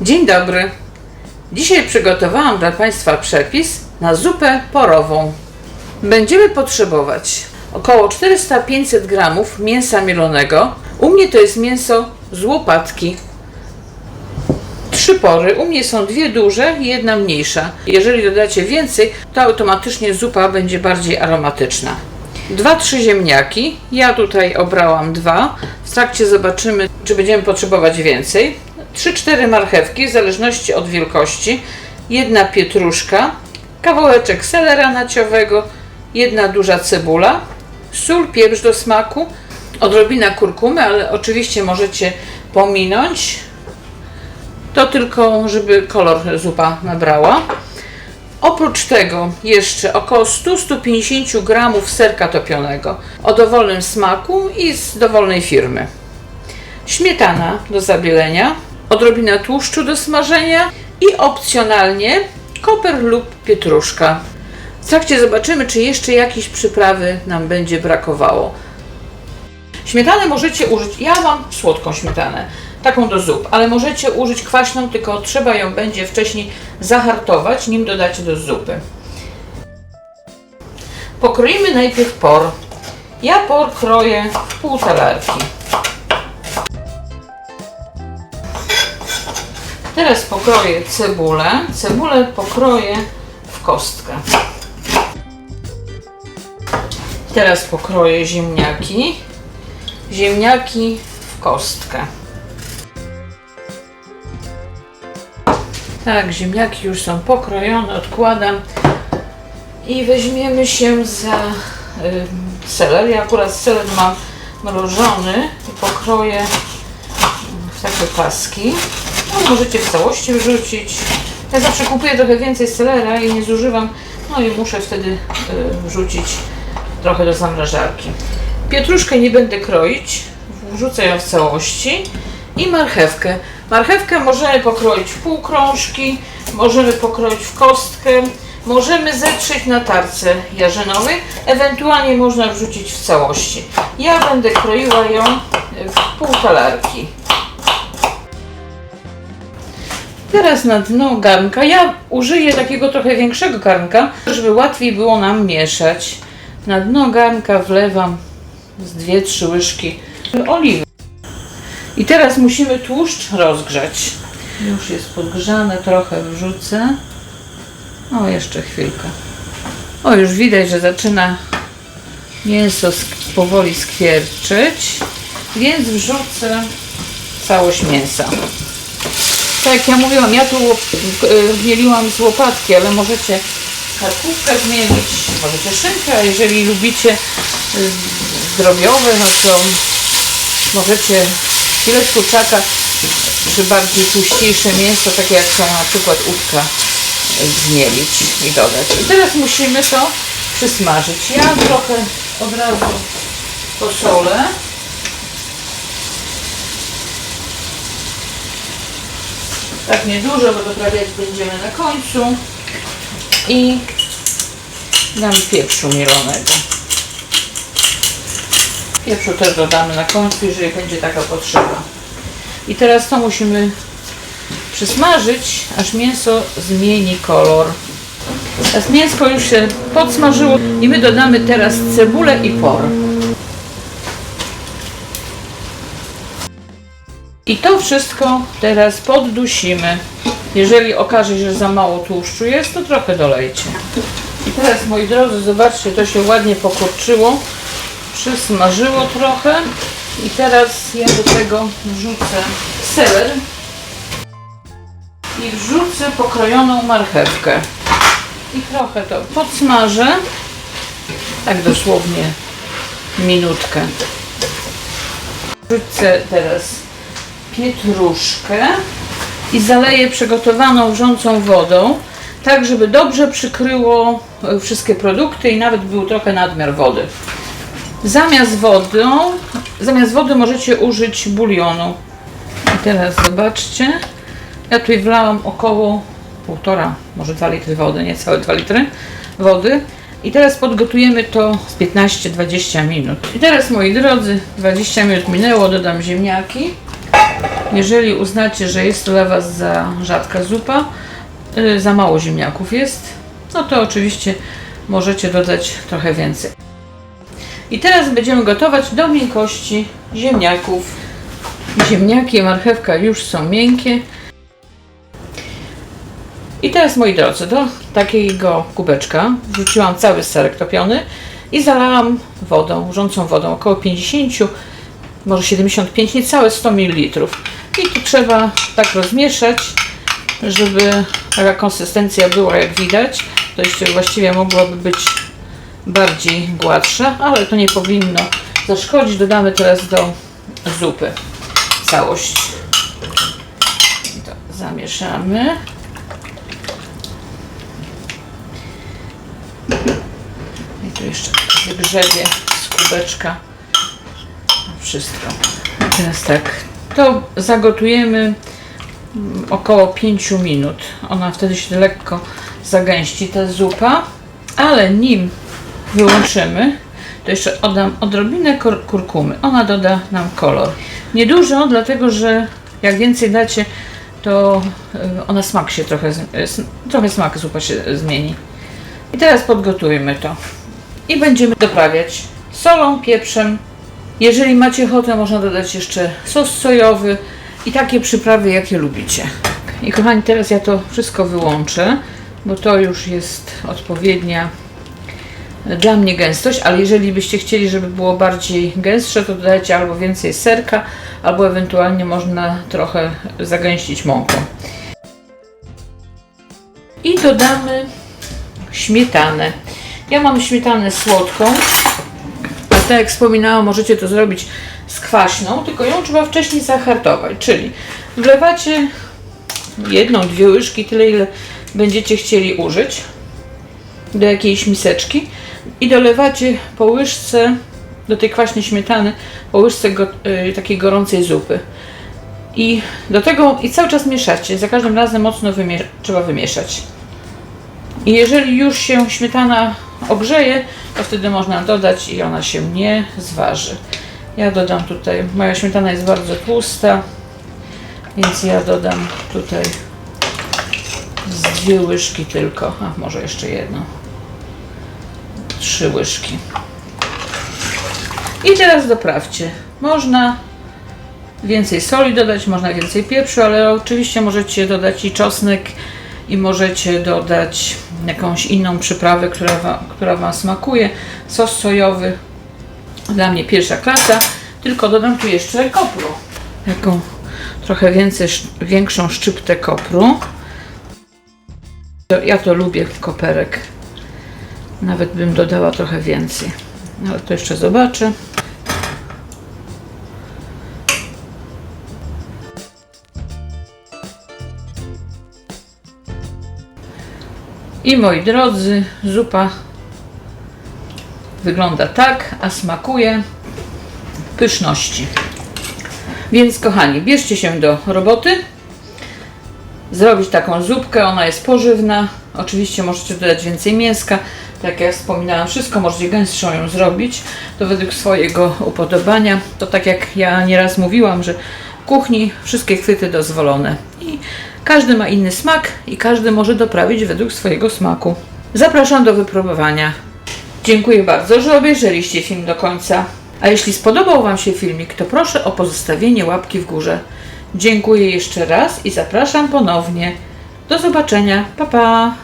Dzień dobry. Dzisiaj przygotowałam dla Państwa przepis na zupę porową. Będziemy potrzebować około 400-500 gramów mięsa mielonego. U mnie to jest mięso z łopatki. Trzy pory. U mnie są dwie duże i jedna mniejsza. Jeżeli dodacie więcej, to automatycznie zupa będzie bardziej aromatyczna. Dwa, trzy ziemniaki. Ja tutaj obrałam dwa. W trakcie zobaczymy, czy będziemy potrzebować więcej. Trzy, cztery marchewki, w zależności od wielkości. Jedna pietruszka, kawałeczek selera naciowego, jedna duża cebula, sól, pieprz do smaku, odrobina kurkumy, ale oczywiście możecie pominąć. To tylko, żeby kolor zupa nabrała. Oprócz tego jeszcze około 100-150 gramów serka topionego o dowolnym smaku i z dowolnej firmy. Śmietana do zabielenia, odrobina tłuszczu do smażenia i opcjonalnie koper lub pietruszka. W trakcie zobaczymy, czy jeszcze jakieś przyprawy nam będzie brakowało. Śmietanę możecie użyć, ja mam słodką śmietanę, taką do zup, ale możecie użyć kwaśną, tylko trzeba ją będzie wcześniej zahartować, nim dodacie do zupy. Pokroimy najpierw por. Ja por kroję pół talarki. Teraz pokroję cebulę. Cebulę pokroję w kostkę. Teraz pokroję ziemniaki. Ziemniaki w kostkę. Tak, ziemniaki już są pokrojone, odkładam. I weźmiemy się za y, seler. Ja akurat seler mam mrożony i pokroję w takie paski. No, możecie w całości wrzucić. Ja zawsze kupuję trochę więcej selera i nie zużywam, no i muszę wtedy y, wrzucić trochę do zamrażarki. Pietruszkę nie będę kroić, wrzucę ją w całości i marchewkę. Marchewkę możemy pokroić w pół krążki, możemy pokroić w kostkę, możemy zetrzeć na tarce jarzynowej, ewentualnie można wrzucić w całości. Ja będę kroiła ją w pół talarki. Teraz na dno garnka, ja użyję takiego trochę większego garnka, żeby łatwiej było nam mieszać. Na dno garnka wlewam z 2-3 łyżki oliwy. I teraz musimy tłuszcz rozgrzać. Już jest podgrzane, trochę wrzucę. O, jeszcze chwilkę. O, już widać, że zaczyna mięso powoli skwierczyć, więc wrzucę całość mięsa. Tak jak ja mówiłam, ja tu łop- y, mieliłam z łopatki, ale możecie karkówkę zmienić, możecie szynkę, jeżeli lubicie y, zdrowiowe, no to możecie filet kurczaka czy bardziej tłuściejsze mięso, takie jak są na przykład udka, zmielić i dodać. I teraz musimy to przysmażyć. Ja trochę od razu posolę. Tak niedużo, bo doprawiać będziemy na końcu. I dam pieprzu mielonego. Pieprzu też dodamy na końcu, jeżeli będzie taka potrzeba. I teraz to musimy przysmażyć, aż mięso zmieni kolor. Teraz mięsko już się podsmażyło i my dodamy teraz cebulę i por. I to wszystko teraz poddusimy. Jeżeli okaże się, że za mało tłuszczu jest, to trochę dolejcie. I teraz, moi drodzy, zobaczcie, to się ładnie pokurczyło, przysmażyło trochę. I teraz ja do tego wrzucę seler i wrzucę pokrojoną marchewkę. I trochę to podsmażę, tak dosłownie minutkę. Wrzucę teraz pietruszkę i zaleję przygotowaną wrzącą wodą, tak żeby dobrze przykryło e, wszystkie produkty i nawet był trochę nadmiar wody. Zamiast wodą, zamiast wody możecie użyć bulionu. I teraz zobaczcie, ja tutaj wlałam około półtora, może 2 litry wody, nie całe 2 litry wody. I teraz podgotujemy to z 15-20 minut. I teraz moi drodzy, 20 minut minęło, dodam ziemniaki. Jeżeli uznacie, że jest to dla Was za rzadka zupa, y, za mało ziemniaków jest, no to oczywiście możecie dodać trochę więcej. I teraz będziemy gotować do miękkości ziemniaków. Ziemniaki marchewka już są miękkie. I teraz moi drodzy, do takiego kubeczka wrzuciłam cały serek topiony i zalałam wodą, wrzącą wodą, około 50, może 75, niecałe 100 ml. I tu trzeba tak rozmieszać, żeby taka konsystencja była jak widać. To jeszcze właściwie mogłaby być bardziej gładsza, ale to nie powinno zaszkodzić. Dodamy teraz do zupy całość. I to zamieszamy. I tu jeszcze wygrzebie z kubeczka wszystko. Teraz tak, to zagotujemy mm, około 5 minut. Ona wtedy się lekko zagęści, ta zupa. Ale nim wyłączymy, to jeszcze oddam odrobinę kur- kurkumy. Ona doda nam kolor. Niedużo, dlatego że jak więcej dacie, to y, ona smak się trochę, y, trochę smak zupa się zmieni. I teraz podgotujmy to. I będziemy doprawiać solą, pieprzem. Jeżeli macie ochotę, można dodać jeszcze sos sojowy i takie przyprawy, jakie lubicie. I kochani, teraz ja to wszystko wyłączę, bo to już jest odpowiednia dla mnie gęstość, ale jeżeli byście chcieli, żeby było bardziej gęstsze, to dodajcie albo więcej serka, albo ewentualnie można trochę zagęścić mąką. I dodamy śmietanę. Ja mam śmietanę słodką, tak jak wspominałam, możecie to zrobić z kwaśną, tylko ją trzeba wcześniej zahartować, czyli wlewacie jedną, dwie łyżki, tyle ile będziecie chcieli użyć do jakiejś miseczki i dolewacie po łyżce do tej kwaśnej śmietany, po łyżce go, y, takiej gorącej zupy. I do tego i cały czas mieszacie. Za każdym razem mocno trzeba wymieszać. I jeżeli już się śmietana ogrzeje, to wtedy można dodać i ona się nie zważy. Ja dodam tutaj, moja śmietana jest bardzo tłusta, więc ja dodam tutaj z dwie łyżki tylko, a może jeszcze jedną. Trzy łyżki. I teraz doprawcie. Można więcej soli dodać, można więcej pieprzu, ale oczywiście możecie dodać i czosnek i możecie dodać jakąś inną przyprawę, która, która Wam smakuje. Sos sojowy dla mnie pierwsza klasa, tylko dodam tu jeszcze kopru. Taką trochę więcej, sz- większą szczyptę kopru. Ja to lubię, koperek. Nawet bym dodała trochę więcej. Ale to jeszcze zobaczę. I moi drodzy, zupa wygląda tak, a smakuje pyszności. Więc kochani, bierzcie się do roboty. Zrobić taką zupkę, ona jest pożywna. Oczywiście możecie dodać więcej mięska. Tak jak wspominałam, wszystko możecie gęstszą ją zrobić. To według swojego upodobania. To tak jak ja nieraz mówiłam, że w kuchni wszystkie chwyty dozwolone. I każdy ma inny smak i każdy może doprawić według swojego smaku. Zapraszam do wypróbowania. Dziękuję bardzo, że obejrzeliście film do końca. A jeśli spodobał Wam się filmik, to proszę o pozostawienie łapki w górze. Dziękuję jeszcze raz i zapraszam ponownie. Do zobaczenia. Pa pa!